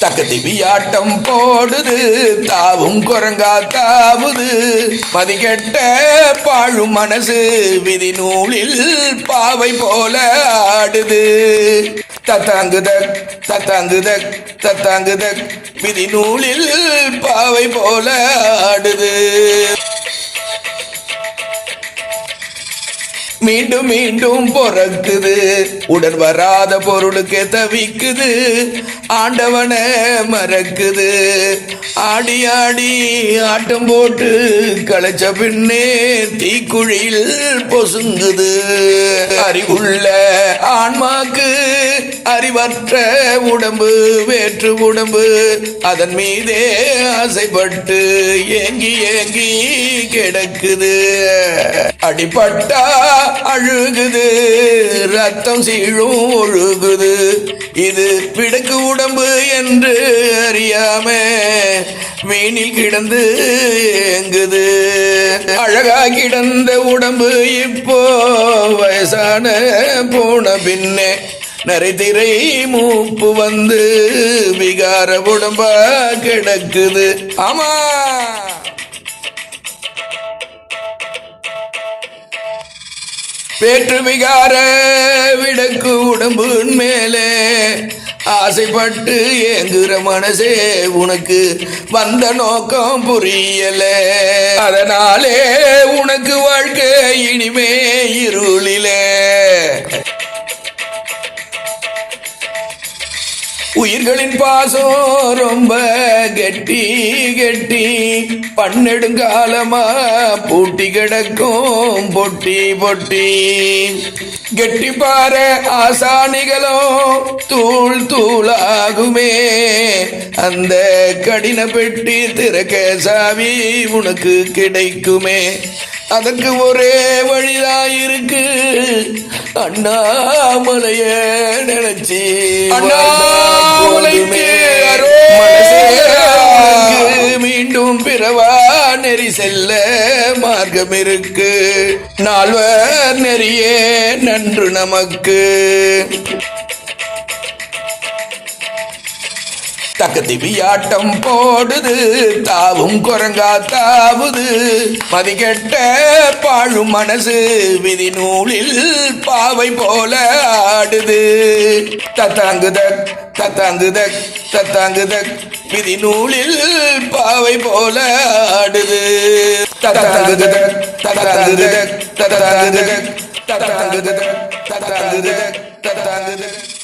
தக்க திவியாட்டம் போடுது தாவும் குரங்கா தாவுது. மதிகெட்ட பாழும் மனசு விதி நூலில் பாவை போல ஆடுது. தத்தாங்குதக் தத்தாங்குதக் தத்தாங்குதக் விதி நூலில் பாவை போல ஆடுது. மீண்டும் மீண்டும் பிறக்குது. உடன் வராத பொருளுக்கு தவிக்குது ஆண்டவனை மறக்குது. ஆடி ஆடி ஆட்டம் போட்டு களைச்ச பின்னே தீக்குழியில் பொசுங்குது. அறிவுள்ள ஆன்மாக்கு அறிவற்ற உடம்பு வேற்று உடம்பு அதன் மீதே ஆசைப்பட்டு ஏங்கி ஏங்கி கிடக்குது. அடிப்பட்டா அழுகுது ரத்தம் சீழும் ஒழுகுது. இது பிடக்கு உடம்பு என்று அறியாம மீனில் கிடந்து ஏங்குது. அழகா கிடந்த உடம்பு இப்போ வயசான போன பின்னே நரிதிரை மூப்பு வந்து விகார உடம்பா கிடக்குது. ஆமா. வேற்று விகார விடக்கு உடம்பின் மேலே ஆசைப்பட்டு ஏங்குற மனசே உனக்கு வந்த நோக்கம் புரியல. அதனாலே உனக்கு வாழ்க்கை இனிமே இருளிலே. உயிர்களின் பாசம் ரொம்ப கெட்டி கெட்டி. பன்னெடுங்காலமா பூட்டி கிடக்கும் பொட்டி பொட்டி. கெட்டி பாற ஆசானிகளும் தூள் தூளாகுமே. அந்த கடின பெட்டி திறக்க சாவி உனக்கு கிடைக்குமே. அதற்கு ஒரே வழிதான் இருக்கு. அண்ணாமலைய நினைச்சு அண்ணாமலைக்கு மீண்டும் பிறவா நெறி செல்ல மார்க்கம் இருக்கு. நால்வர் நெறியே நன்று நமக்கு. தக்க திவியாட்டம் போடுது தாவும் குரங்கா தாவுது. மதிக்கெட்ட பாழும் மனசு விதி நூலில் பாவை போல ஆடுது. தத்தாங்குதக் தத்தாங்குதக் தத்தாங்குதக் விதி நூலில் பாவை போல ஆடுது. தத்தாங்குதக் தத்தாங்குதக் தத்தாங்குதக் தத்தாங்குதக் தத்தாங்குதக் தத்தாங்குதக்.